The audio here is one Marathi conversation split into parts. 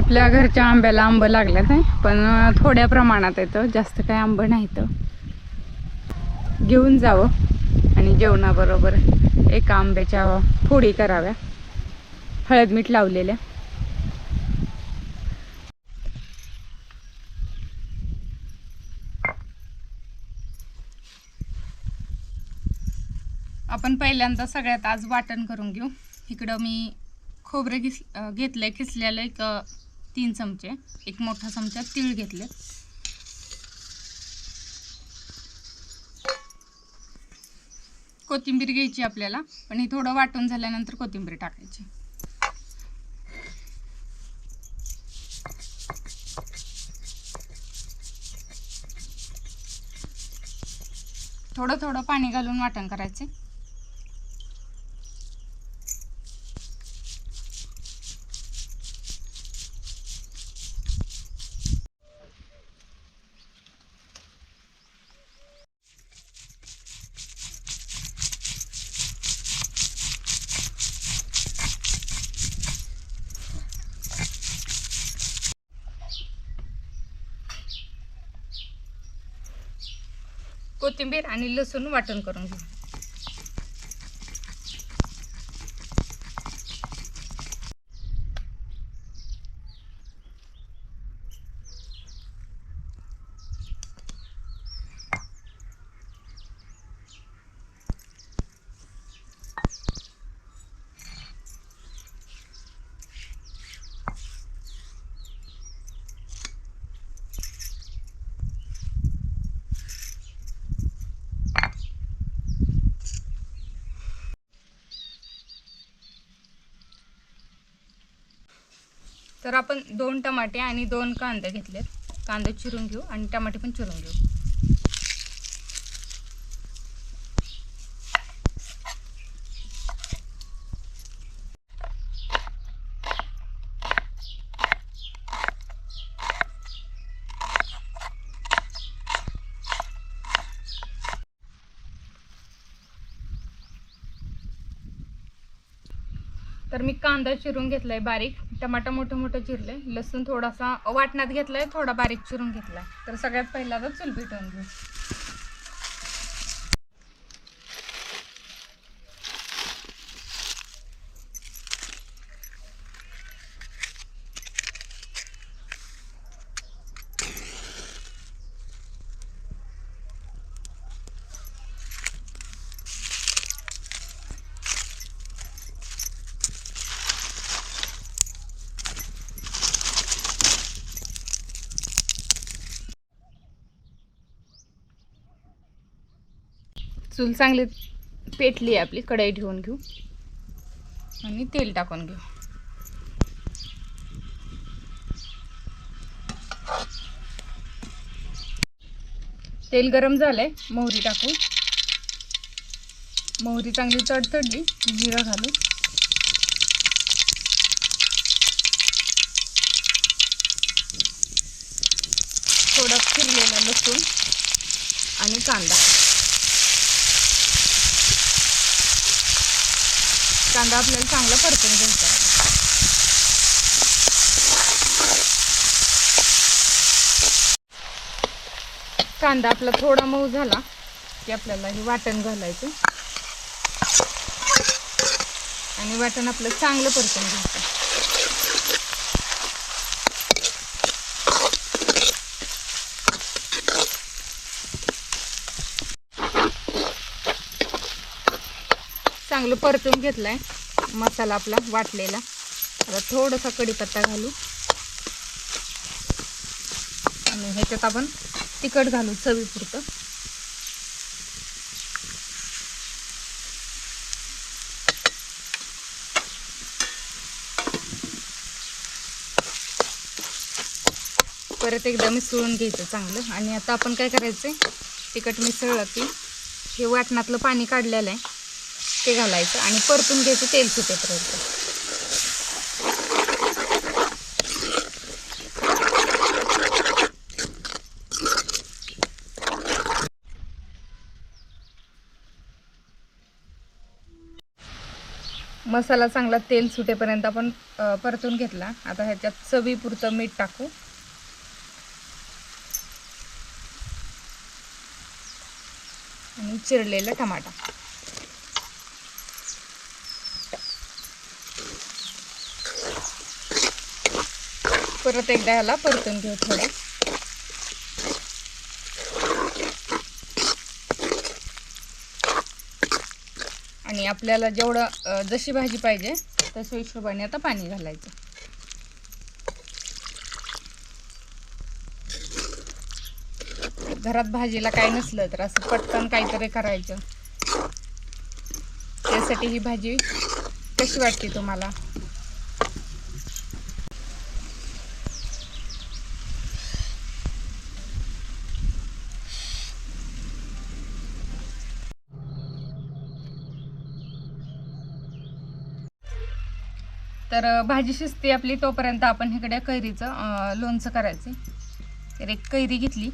आपल्या घरच्या आंब्याला आंब लागलं नाही पण थोड्या प्रमाणात येतं जास्त काही आंब नाही तर घेऊन जावं आणि जेवणाबरोबर एका आंब्याच्या फोडी कराव्या. हळद मीठ लावलेल्या. आपण पहिल्यांदा सगळ्यात आज वाटण करून घेऊ. इकडं मी खोबरं घिस घेतलं आहे किसलेलं एक तीन चमचे एक मोठा चमचा तीळ घेतले. कोथिंबीर घ्यायची आपल्याला पण ही थोडं वाटून झाल्यानंतर कोथिंबीर टाकायची. थोडं थोडं पाणी घालून वाटण करायचे. कोथिंबीर आणि लसूण वाटण करून घेऊ. तर आपण दोन टमाटे आणि दोन कांदे घेतलेत. कांदे चिरून घेऊ आणि टमाटे पण चिरून घेऊ. तर मी कांदा चिरून घेतलाय बारीक. टमाटा मोठं मोठं चिरलंय लसूण थोडासा वाटणात घेतलाय थोडा बारीक चिरून घेतलाय. तर सगळ्यात पहिला तर चूल पेटवून घेऊ. चूल चांगली पेटली आहे आपली कढई ठेवून घेऊ. आणि तेल टाकून घेऊ. तेल गरम झालंय मोहरी टाकू. मोहरी चांगली तडतडली जिरा जिरं घालू. थोडं फिरलेलं लसूण आणि कांदा. कांदा आपल्याला चांगला परतून घ्यायचा आहे. कांदा आपला थोडा मऊ झाला की आपल्याला हे वाटण घालायचं आणि वाटण आपलं चांगलं परतून घ्यायचं चांगलं परतून घेतलाय. मसाला आपला वाटलेला. आता थोडासा कढीपत्ता घालू. आणि ह्याच्यात आपण तिखट घालू चवीपुरतं. परत एकदा मिसळून घ्यायचं चांगलं. आणि आता आपण काय करायचं तिखट मिसळलं की हे वाटणातलं पाणी काढलेलं आहे. ते घालायचं आणि परतून घ्यायचं तेल सुटेपर्यंत. मसाला चांगला तेल सुटेपर्यंत आपण परतून घेतला. आता ह्याच्यात चवीपुरतं मीठ टाकू. आणि चिरलेला टमाटा. परत एकदा ह्याला परतून घेऊ थोडं. आणि आपल्याला जेवढं जशी भाजी पाहिजे तशा हिशोबाने आता पाणी घालायचं. घरात भाजीला काय नसलं तर असं पटकन काहीतरी करायचं. त्यासाठी ही भाजी कशी वाटते तुम्हाला? तर भाजी शिजते आपली तोपर्यंत आपण इकडे कैरीचं लोणचं करायचं. तर एक कैरी घेतली.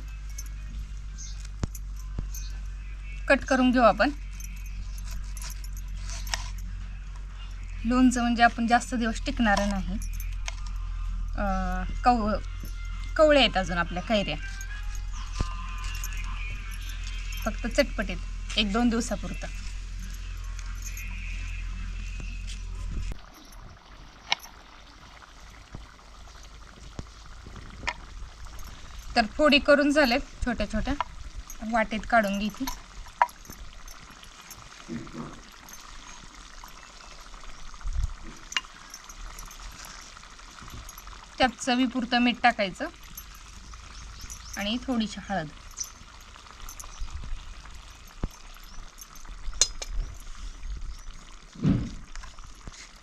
कट करून घेऊ आपण. लोणचं म्हणजे आपण जास्त दिवस टिकणार नाही. कव कवळे आहेत अजून आपल्या कैऱ्या. फक्त चटपटीत एक दोन दिवसापुरतं. तर फोडी करून झालेत छोट्या छोट्या. वाटेत काढून घेते. त्यात चवीपुरतं मीठ टाकायचं. आणि थोडीशी हळद.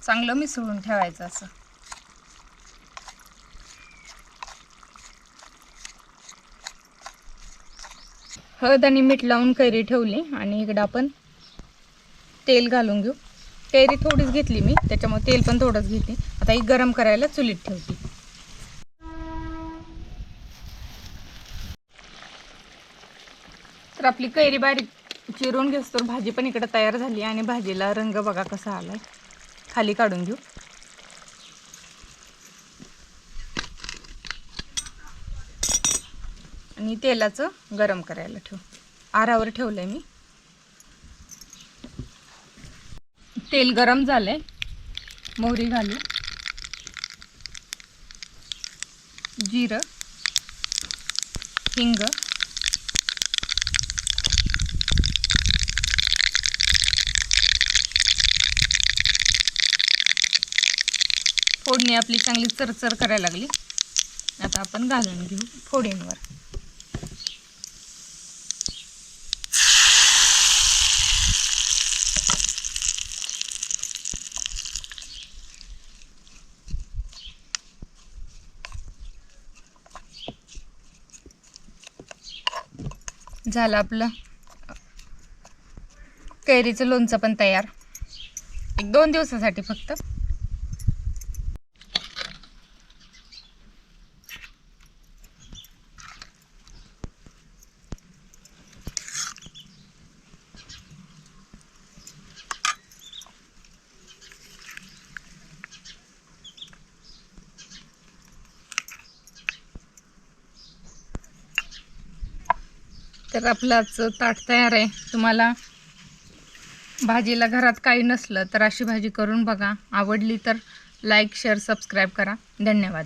चांगलं मिसळून ठेवायचं असं. हळद आणि मीठ लावून कैरी ठेवली आणि इकडं आपण तेल घालून घेऊ. कैरी थोडीच घेतली मी त्याच्यामुळे तेल पण थोडंच घेते. आता ही गरम करायला चुलीत ठेवते. तर आपली कैरी बारीक चिरून घेस तर भाजी पण इकडं तयार झाली आणि भाजीला रंग बघा कसा आलाय. खाली काढून घेऊ. आणि तेलाचं गरम करायला ठेवू. आरावर ठेवलंय मी. तेल गरम झालंय. मोहरी घालू. जिरं. हिंग. फोडणी आपली चांगली चरचर करायला लागली. आता आपण घालून घेऊ फोडींवर झालं आपलं. कैरीचं लोणचं पण तयार. एक दोन दिवसासाठी फक्त. तर आपलाच ताट तयार आहे. तुम्हाला भाजीला घरात काही नसलं तर अशी भाजी करून बघा. आवडली तर लाईक शेअर सबस्क्राईब करा. धन्यवाद.